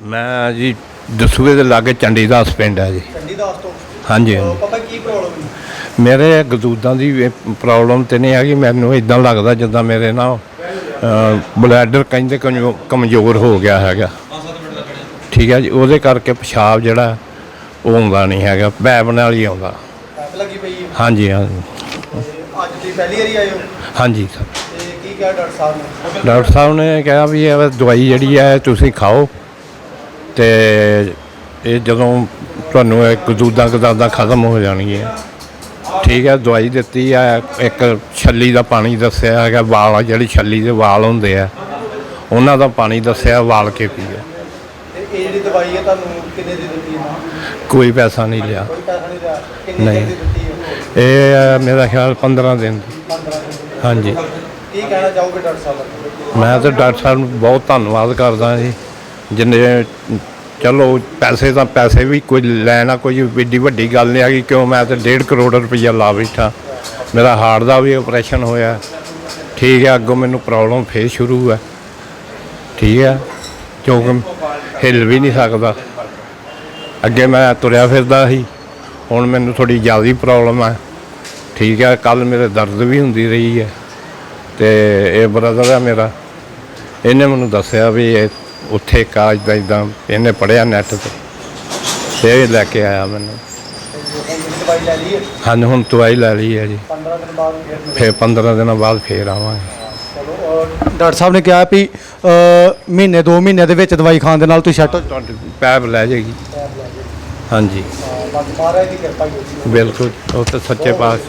ਮੈਂ ਜੀ ਦਸੂਏ ਦੇ ਲਾਗੇ ਚੰਡੀਦਾਸ ਪਿੰਡ ਹੈ ਜੀ। ਚੰਡੀਦਾਸ ਤੋਂ? ਹਾਂਜੀ। ਅਹ ਪਾਪਾ ਕੀ ਪ੍ਰੋਬਲਮ ਹੈ ਮੇਰੇ ਗਦੂਦਾਂ ਦੀ ਪ੍ਰੋਬਲਮ ਤੇ ਨਹੀਂ ਹੈਗੀ ਮੈਨੂੰ ਇਦਾਂ ਲੱਗਦਾ ਜਿੱਦਾਂ ਮੇਰੇ ਨਾ ਬਲੈਡਰ ਕਹਿੰਦੇ ਕਮਜ਼ੋ- ਕਮਜ਼ੋਰ ਹੋ ਗਿਆ ਹੈਗਾ। ਠੀਕ ਹੈ ਜੀ ਉਹਦੇ ਕਰਕੇ ਪਿਸ਼ਾਬ ਜਿਹੜਾ ਉਹ ਆਉਂਦਾ ਨਹੀਂ ਹੈਗਾ ਪੈਪ ਨਾਲ ਹੀ ਆਉਂਦਾ। ਪੈਪ ਲੱਗੀ ਪਈ ਹੈ। ਹਾਂਜੀ ਹਾਂਜੀ ਤੇ ਅੱਜ ਤੁਸੀਂ ਪਹਿਲੀ ਵਾਰੀ ਆਏ ਹੋ? ਹਾਂਜੀ। ਸਰ ਤੇ ਕੀ ਕਿਹਾ ਡਾਕਟਰ ਸਾਹਿਬ ਨੇ? ਡਾਕਟਰ ਸਾਹਿਬ ਨੇ ਕਿਹਾ ਵੀ ਇਹ ਦਵਾਈ ਜਿਹੜੀ ਹੈ ਤੁਸੀਂ ਖਾਓ। ਤੇ ਇਹ ਜਦੋਂ ਤੁਹਾਨੂੰ ਇਹ ਗਦੂਦਾਂ ਗਦਾਦਾਂ ਖਤਮ ਹੋ ਜਾਣਗੀਆਂ ਠੀਕ ਹੈ ਦਵਾਈ ਦਿੱਤੀ ਹੈ ਇੱਕ ਛੱਲੀ ਦਾ ਪਾਣੀ ਦੱਸਿਆ ਹੈਗਾ ਵਾਲ ਆ ਜਿਹੜੀ ਛੱਲੀ ਦੇ ਵਾਲ ਹੁੰਦੇ ਆ ਉਹਨਾਂ ਦਾ ਪਾਣੀ ਦੱਸਿਆ ਵਾਲ ਕੇ ਪੀਓ ਤੇ ਇਹ ਜਿਹੜੀ ਦਵਾਈ ਹੈ ਤੁਹਾਨੂੰ ਕਿੰਨੇ ਦੀ ਦਿੱਤੀ ਹੈ ਕੋਈ ਪੈਸਾ ਨਹੀਂ ਲਿਆ। ਕੋਈ ਪੈਸਾ ਨਹੀਂ ਲਿਆ ਕਿੰਨੀ ਨਹੀਂ। ਦੇਰ ਦੀ ਦਿੱਤੀ ਹੈ ਇਹ ਮੇਰਾ ਖਿਆਲ 15 ਦਿਨ ਦੀ। 15 ਦਿਨ ਦੀ। ਹਾਂਜੀ। ਕੀ ਕਹਿਣਾ ਚਾਹੋਗੇ ਡਾਕਟਰ ਸਾਹਿਬ? ਮੈਂ ਤਾਂ ਡਾਕਟਰ ਸਾਹਿਬ ਨੂੰ ਬਹੁਤ ਧੰਨਵਾਦ ਕਰਦਾ ਜੀ। ਜਿੰਨੇ ਚਲੋ ਪੈਸੇ ਤਾਂ ਪੈਸੇ ਵੀ ਕੋਈ ਲੈਣਾ ਕੋਈ ਵੱਡੀ ਵੱਡੀ ਗੱਲ ਨਹੀਂ ਹੈਗੀ, ਕਿਉਂ ਮੈਂ ਤਾਂ 1.5 ਕਰੋੜ ਰੁਪਈਆ ਲਾ ਬੈਠਾ। ਮੇਰਾ ਹਾਰਟ ਦਾ ਵੀ ਆਪਰੇਸ਼ਨ ਹੋਇਆ। ਠੀਕ ਹੈ, ਅੱਗੋਂ ਮੈਨੂੰ ਪ੍ਰੋਬਲਮ ਫੇਰ ਸ਼ੁਰੂ ਹੈ। ਠੀਕ ਹੈ, ਕਿਉਂਕਿ ਹਿੱਲ ਵੀ ਨਹੀਂ ਸਕਦਾ। ਅੱਗੇ ਮੈਂ ਤੁਰਿਆ ਫਿਰਦਾ ਸੀ, ਹੁਣ ਮੈਨੂੰ ਥੋੜੀ ਜ਼ਿਆਦਾ ਪ੍ਰੋਬਲਮ ਹੈ। ਠੀਕ ਹੈ ਕੱਲ ਮੇਰੇ ਦਰਦ ਵੀ ਹੁੰਦੀ ਰਹੀ ਹੈ। ਤੇ ਇਹ ਬ੍ਰਦਰ ਹੈ ਮੇਰਾ। ਇਹਨੇ ਮੈਨੂੰ ਦੱਸਿਆ ਵੀ ਇਹ ਉੱਥੇ ਕਾਜ ਦਾ ਇਦਾਂ ਇਹਨੇ ਪੜਿਆ ਨੈਟ ਤੇ। ਤੇ ਇਹ ਲੈ ਕੇ ਆਇਆ ਮੈਨੂੰ। ਹੁਣ ਤੁਸੀਂ ਦਵਾਈ ਲੈ ਲਈ ਹੈ ਹੁਣ ਦਵਾਈ ਲੈ ਲਈ ਹੈ ਜੀ। 15 ਦਿਨ ਬਾਅਦ ਫਿਰ ਮਿਲੋ। ਫਿਰ 15 ਦਿਨਾਂ ਬਾਅਦ ਫੇਰ ਆਵਾਂਗੇ। ਚਲੋ ਔਰ ਡਾਕਟਰ ਸਾਹਿਬ ਨੇ ਕਿਹਾ ਵੀ ਅ, ਮਹੀਨੇ 2 ਮਹੀਨੇ ਦੇ ਵਿੱਚ ਦਵਾਈ ਖਾਣ ਦੇ ਨਾਲ ਤੁਸੀਂ ਸੈੱਟ ਤੁਹਾਡੀ ਪੈਪ ਲੈ ਜਾਏਗੀ। ਹਾਂਜੀ। ਬਾਕੀ ਮਹਾਰਾਜ ਦੀ ਕਿਰਪਾ ਹੀ ਹੋਈ ਬਿਲਕੁਲ ਉਹ ਤਾਂ ਸੱਚੇ ਪਾਸ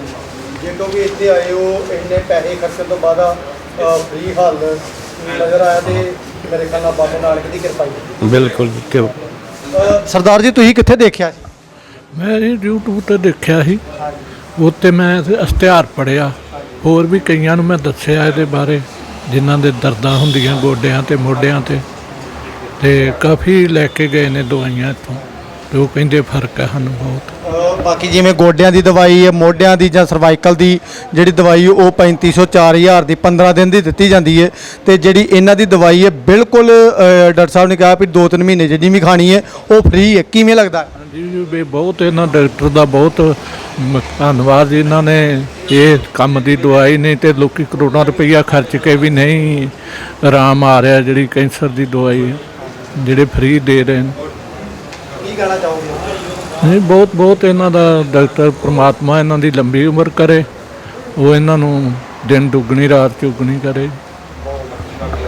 ਜਦੋਂ ਵੀ ਇੱਥੇ ਆਏ ਹੋ ਇੰਨੇ ਪੈਸੇ ਖਰਚਣ ਤੋਂ ਬਾਅਦ ਫ੍ਰੀ ਹੱਲ ਨਜ਼ਰ ਆਇਆ ਤੇ ਮੇਰੇ ਖਿਆਲ ਨਾਲ ਬਾਬੇ ਨਾਨਕ ਦੀ ਕਿਰਪਾ ਹੀ ਬਿਲਕੁਲ ਕਿਉਂ ਸਰਦਾਰ ਜੀ ਤੁਸੀਂ ਕਿੱਥੇ ਦੇਖਿਆ ਸੀ? ਮੈਂ ਇਹ YouTube ਤੇ ਦੇਖਿਆ ਸੀ। ਉੱਤੇ ਮੈਂ ਇਸ਼ਤਿਹਾਰ ਪੜਿਆ ਹੋਰ ਵੀ ਕਈਆਂ ਨੂੰ ਮੈਂ ਦੱਸਿਆ ਇਹਦੇ ਬਾਰੇ ਜਿਨ੍ਹਾਂ ਦੇ ਦਰਦਾਂ ਹੁੰਦੀਆਂ ਗੋਡਿਆਂ ਤੇ ਮੋਢਿਆਂ ਤੇ। ਤੇ ਕਾਫੀ ਲੈ ਕੇ ਗਏ ਨੇ ਦਵਾਈਆਂ ਇੱਥੋਂ। ਉਹ ਕਹਿੰਦੇ ਫ਼ਰਕ ਹੈ ਸਾਨੂੰ ਬਹੁਤ। ਬਾਕੀ ਜਿਵੇਂ ਗੋਡਿਆਂ ਦੀ ਦਵਾਈ ਹੈ ਮੋਢਿਆਂ ਦੀ ਜਾਂ ਸਰਵਾਈਕਲ ਦੀ ਜਿਹੜੀ ਦਵਾਈ ਉਹ 3500 4000 ਦੀ 15 ਦਿਨ ਦੀ ਦਿੱਤੀ ਜਾਂਦੀ ਹੈ ਤੇ ਜਿਹੜੀ ਇਹਨਾਂ ਦੀ ਦਵਾਈ ਹੈ ਬਿਲਕੁਲ ਡਾਕਟਰ ਸਾਹਿਬ ਨੇ ਕਿਹਾ ਵੀ 2-3 ਮਹੀਨੇ ਜਿਹੜੀ ਵੀ ਖਾਣੀ ਹੈ ਉਹ ਫ੍ਰੀ ਹੈ। ਕਿਵੇਂ ਲੱਗਦਾ ਜੀ ਜੀ ਵੀ ਬਹੁਤ ਇਹਨਾਂ ਡਾਕਟਰ ਦਾ ਬਹੁਤ ਮ- ਧੰਨਵਾਦ ਜੀ ਇਹਨਾਂ ਨੇ। ਇਹ ਕੰਮ ਦੀ ਦਵਾਈ ਨਹੀਂ ਤੇ ਲੋਕੀ ਕਰੋੜਾਂ ਰੁਪਈਆ ਖਰਚ ਕੇ ਵੀ ਨਹੀਂ ਆਰਾਮ ਆ ਰਿਹਾ ਜਿਹੜੀ ਕੈਂਸਰ ਦੀ ਦਵਾਈ ਹੈ, ਜਿਹੜੇ ਫ੍ਰੀ ਦੇ ਰਹੇ ਨੇ। ਕੀ ਕਹਿਣਾ ਚਾਹੋਗੇ? ਨਹੀਂ, ਬਹੁਤ ਬਹੁਤ ਇਹਨਾਂ ਦਾ ਡਾਕਟਰ ਪ੍ਰਮਾਤਮਾ ਇਹਨਾਂ ਦੀ ਲੰਬੀ ਉਮਰ ਕਰੇ, ਉਹ ਇਹਨਾਂ ਨੂੰ ਦਿਨ ਦੁੱਗਣੀ, ਰਾਤ ਚੁਗਣੀ ਕਰੇ।